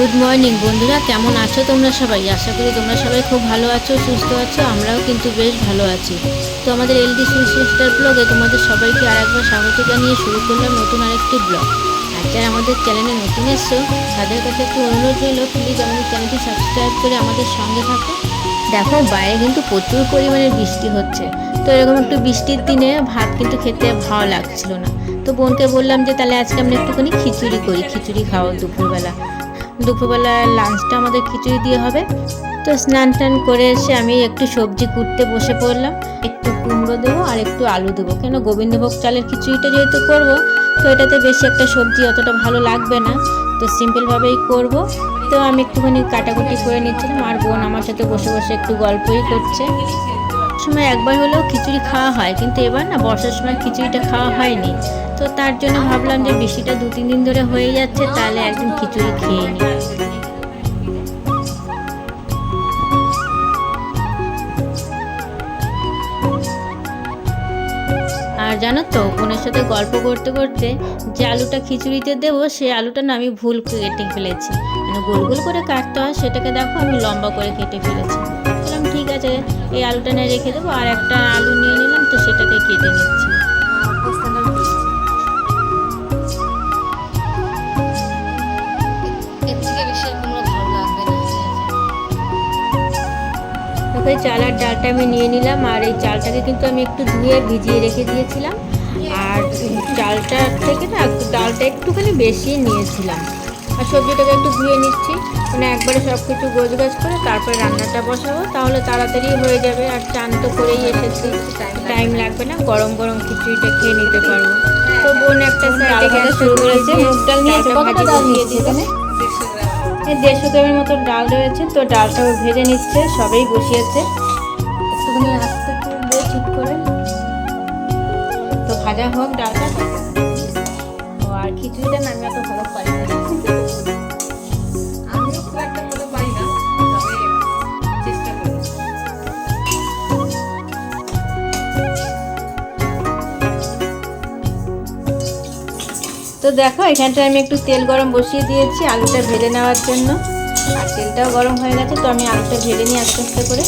Morning বন্ধুরা। কেমন আছো তোমরা সবাই? আশা করি তোমরা সবাই খুব ভালো আছো, সুস্থ আছো। আমরাও কিন্তু বেশ ভালো আছি। তো আমাদের এলডি সিস্টার ব্লগে তোমাদের সবাইকে আর একবার স্বাগত জানিয়ে শুরু করলাম নতুন আরেকটি ব্লগ। আর যারা আমাদের চ্যানেলে নতুন এসছো, তাদের কাছে একটু অনুরোধ রইল প্লিজ আমাদের চ্যানেলটি সাবস্ক্রাইব করে আমাদের সঙ্গে থাকো। দেখো, বাইরে কিন্তু প্রচুর পরিমাণে বৃষ্টি হচ্ছে। তো এরকম একটু বৃষ্টির দিনে ভাত কিন্তু খেতে ভালো লাগছিল না। তো বোনকে বললাম যে, তাহলে আজকে আমরা একটুখানি খিচুড়ি করি। খিচুড়ি খাওয়া দুপুরবেলা। দুপুরবেলা লাঞ্চটা আমাদের খিচুড়ি দিয়ে হবে। তো স্নান টান করে এসে আমি একটু সবজি কুটতে বসে পড়লাম। একটু কুমড়ো দেবো আর একটু আলু দেবো। কেন গোবিন্দভোগ চালের খিচুড়িটা যেহেতু করব, তো এটাতে বেশি একটা সবজি অতটা ভালো লাগবে না। তো সিম্পলভাবেই করব। তো আমি একটুখানি কাটাকুটি করে নিচ্ছিলাম আর বোন আমার সাথে বসে বসে একটু গল্পই করছে। সময় একবার হলেও খিচুড়ি খাওয়া হয়, কিন্তু এবার না বর্ষার সময় খিচুড়িটা খাওয়া হয়নি। তো তার জন্য ভাবলাম যে বৃষ্টিটা দু তিন দিন ধরে হয়ে যাচ্ছে, তাহলে একদিন খিচুড়ি খেয়ে নিই। আর জানো তো, বোনের সাথে গল্প করতে করতে যে আলুটা খিচুড়িতে দেবো সেই আলুটা না আমি ভুল কেটে ফেলেছি। মানে গোল গোল করে কাটতে হয়, সেটাকে দেখো আমি লম্বা করে কেটে ফেলেছি। আছে, এই আলুটা নিয়ে রেখে দেবো, আর একটা আলু নিয়ে নিলাম, তো সেটাকে কেটে নিচ্ছি। আর ডালটা আমি নিয়ে নিলাম, আর এই চালটাকে কিন্তু আমি একটু ধুয়ে ভিজিয়ে রেখে দিয়েছিলাম। আর চালটা থেকে না, ডালটা একটুখানি বেশি নিয়েছিলাম। আর সবজিটাকে একটু ধুয়ে নিচ্ছি। মানে একবারে সব কিছু গোছ গাছ করে তারপরে রান্নাটা বসাবো। তাহলে তাড়াতাড়ি হয়ে যাবে আর চান তো করেই এসেছি। টাইম লাগবে না গরম গরম খিচুড়িটা খেয়ে নিতে পারব। তো বোন একটা সাইডে গ্যাস শুরু করেছে মুগ ডাল নিয়েছে ডাল এখানে? দেড়শো গ্রামের মতো ডাল রয়েছে তো ডালটাও ভেজে নিচ্ছে সবেই বসিয়েছে। একটুখানি আস্তে তুলবে ঠিক করে। তো ভাজা হোক ডালটা। আর খিচুড়িটা না আমি এত ভালো পারি না। দেখো, এখানটায় আমি একটু তেল গরম বসিয়ে দিয়েছি, আলুটা ভেজে নেওয়ার জন্য। আর তেলটাও গরম হয়ে গেছে, তো আমি আলুটা ভেজে নিই আস্তে আস্তে করে।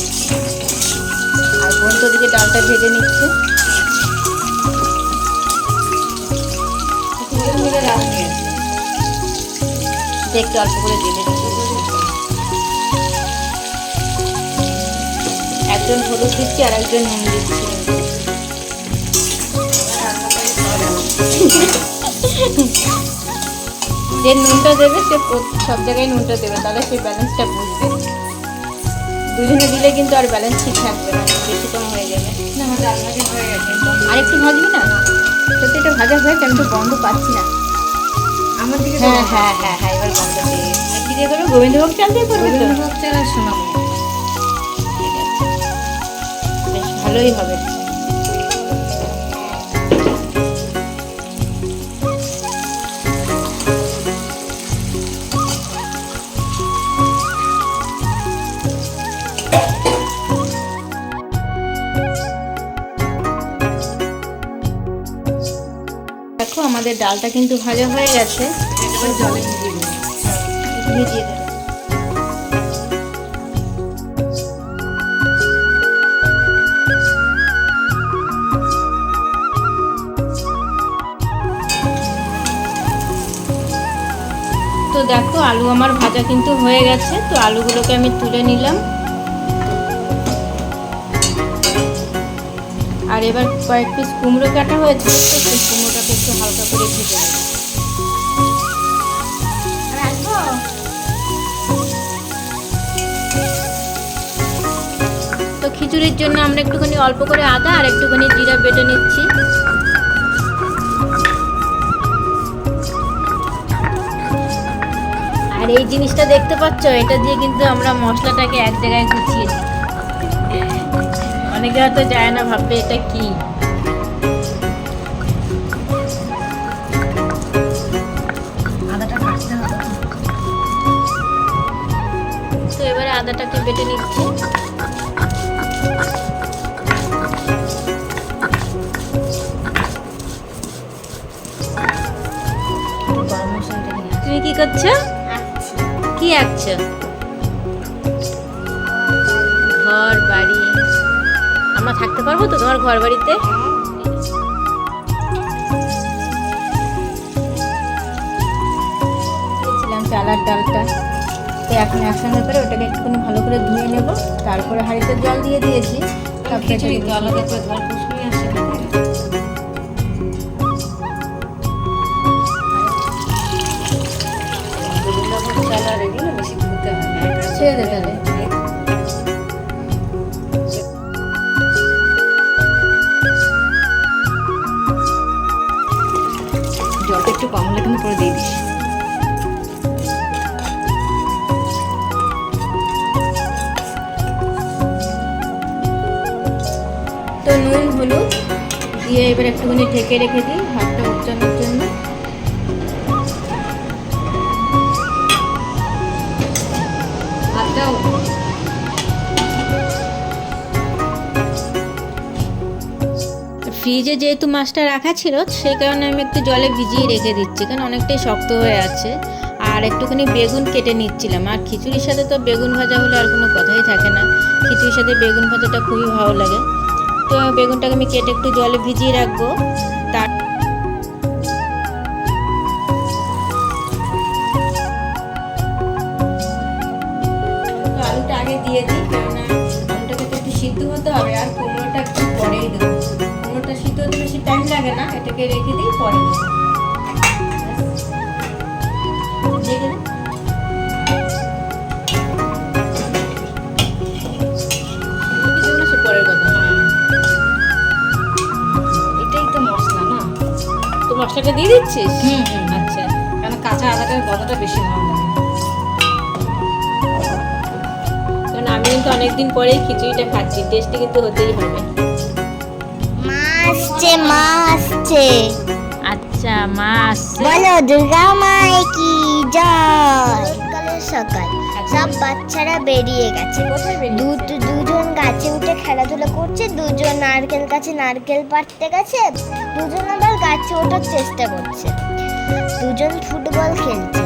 আর বোন তো দিকে ডালটা ভেজে নিচ্ছে। একটু অল্প করে দিলে একজন হলুদ দিচ্ছি আর একজন নুন দিচ্ছি। যে নুনটা দেবে সে সব জায়গায় নুনটা দেবে তাহলে সেই ব্যালেন্সটা বুঝবে। দুজনে দিলে কিন্তু আর ব্যালেন্স ঠিক থাকবে না বেশি কম হয়ে যাবে। না হয়ে আর একটু ভাজবি না? সত্যি এটা ভাজা হয়েছে আমি তো গন্ধ পাচ্ছি না। আমার দিকে হ্যাঁ হ্যাঁ হ্যাঁ হ্যাঁ এবার গন্ধ পেয়ে কি দিয়ে করব? গোবিন্দভোগ চাল দিয়ে করবে তো? গোবিন্দভোগ চাল আর শোনাবো ঠিক আছে। বেশ ভালোই হবে। আমাদের ডালটা কিন্তু ভাজা হয়ে গেছে। তো দেখো, আলু আমার ভাজা কিন্তু হয়ে গেছে। তো আলুগুলোকে আমি তুলে নিলাম। আর এবার কয়েক পিস কুমড়ো কাটা হয়েছে, সেই কুমড়োটাকে একটু হালকা করে ভেজে তো খিচুড়ির জন্য আমরা একটুখানি অল্প করে আদা আর একটুখানি জিরা বেটে নিচ্ছি। আর এই জিনিসটা দেখতে পাচ্ছ, এটা দিয়ে কিন্তু আমরা মশলাটাকে এক জায়গায় গুছিয়ে অনেকে হয়তো যায় না ভাববে এটা কি? তো এবারে আদাটাকে বেটে নিচ্ছি। তুমি কি করছ? কি আঁকছো? ঘর বাড়ি। আমরা থাকতে পারব তো তোমার ঘর বাড়িতে? চালার ডালটা। তো এখন একসঙ্গে করে ওটাকে একটুখানি ভালো করে ধুয়ে নেব। তারপরে হাঁড়িতে জল দিয়ে দিয়েছি। সব কেটে খিচুড়ি তো দিয়েছি। আলাদা করে কুসুমি আসে হয় ছেড়ে দে দিয়ে এবার একটুখানি ঢেকে রেখে দিই, ভাতটা উচ্চানোর জন্য। ভাতটাও ফ্রিজে যেহেতু মাছটা রাখা ছিল সেই কারণে আমি একটু জলে ভিজিয়ে রেখে দিচ্ছি, কারণ অনেকটাই শক্ত হয়ে আছে। আর একটুখানি বেগুন কেটে নিচ্ছিলাম, আর খিচুড়ির সাথে তো বেগুন ভাজা হলে আর কোনো কথাই থাকে না। খিচুড়ির সাথে বেগুন ভাজাটা খুবই ভালো লাগে। তো বেগুনটাকে আমি কেটে একটু জলে ভিজিয়ে রাখব। তার আলুটা দিয়ে দিই তো একটু সিদ্ধ হতে হবে, আর একটু দেবো। সিদ্ধ হতে বেশি টাইম লাগে না, এটাকে রেখে দিই, পরে দেবো। মশলাটা দিয়ে দিচ্ছিস? হুম হুম। আচ্ছা কারণ কাঁচা আদাটার গন্ধটা বেশি ভালো লাগে। কারণ আমি কিন্তু অনেকদিন পরেই খিচুড়িটা খাচ্ছি টেস্টি কিন্তু হতেই হবে মা আসছে মা আসছে। আচ্ছা মা আসছে। বলো দুর্গা মায় কি জয়? সকাল। সব বাচ্চারা বেরিয়ে গেছে। কোথায় দু- বেরিয়েছে? দু- দুজন গাছে উঠে খেলাধুলা করছে দুজন নারকেল গাছে নারকেল পাড়তে গেছে দুজন আবার গাছে ওঠার চেষ্টা করছে। দুজন ফুটবল খেলছে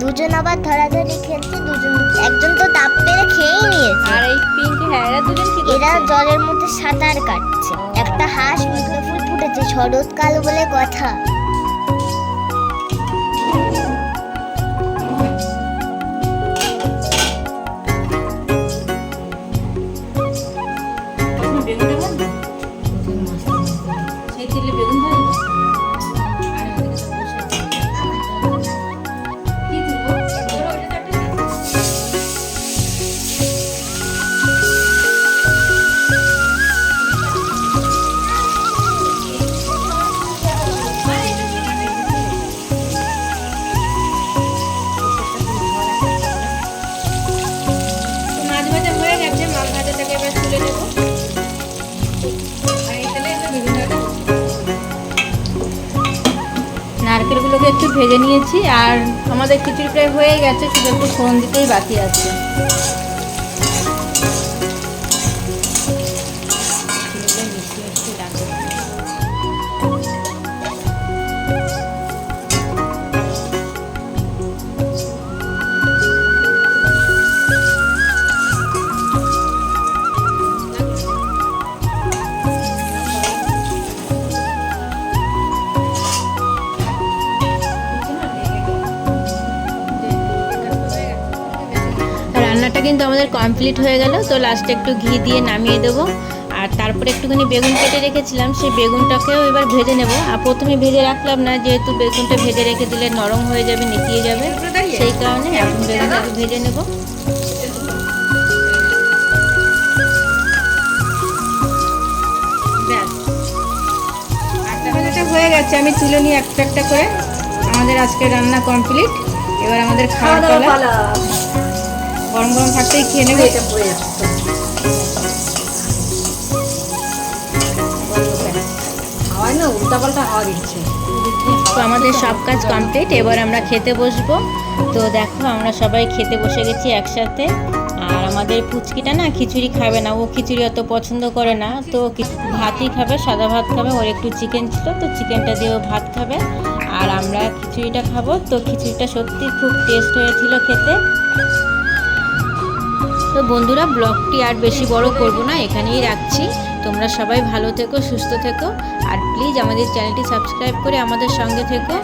দুজন আবার ধরাধরি খেলছে দুজন একজন তো দাপ পেরে খেয়েই নিয়েছে। আর এই পিঙ্ক হ্যাঁ এরা দুজন কি এরা জলের মধ্যে সাঁতার কাটছে। একটা হাঁস মুখে ফুল ফুটেছে শরৎকাল বলে কথা। সেই তেলে বেগুন ভেজে নিয়েছি আর আমাদের খিচুড়ি প্রায় হয়ে গেছে শুধু একটু ফোড়ন দিতেই বাকি আছে। কিন্তু আমাদের কমপ্লিট হয়ে গেল তো লাস্টে একটু ঘি দিয়ে নামিয়ে দেবো। আর তারপরে একটুখানি বেগুন কেটে রেখেছিলাম সেই বেগুনটাকেও এবার ভেজে নেব। আর প্রথমে ভেজে রাখলাম না যেহেতু বেগুনটা ভেজে রেখে দিলে নরম হয়ে যাবে নেতিয়ে যাবে সেই কারণে এখন বেগুনটাকে ভেজে নেব। হয়ে গেছে আমি তুলে নিই একটা একটা করে আমাদের আজকে রান্না কমপ্লিট এবার আমাদের খাওয়া পালা। গরম গরম থাকতেই খেয়ে নেব। এটা পড়ে যাচ্ছে তো। না আমাদের সব কাজ কমপ্লিট এবার আমরা খেতে বসবো। তো দেখো আমরা সবাই খেতে বসে গেছি একসাথে। আর আমাদের পুচকিটা না খিচুড়ি খাবে না ও খিচুড়ি অত পছন্দ করে না। তো ভাতই খাবে সাদা ভাত খাবে ওর একটু চিকেন ছিল তো চিকেনটা দিয়েও ভাত খাবে। আর আমরা খিচুড়িটা খাব। তো খিচুড়িটা সত্যি খুব টেস্ট হয়েছিল খেতে। তো বন্ধুরা, ব্লগটি আর বেশি বড় করব না, এখানেই রাখছি। তোমরা সবাই ভালো থেকো, সুস্থ থেকো, আর প্লিজ আমাদের চ্যানেলটি সাবস্ক্রাইব করে আমাদের সঙ্গে থেকো।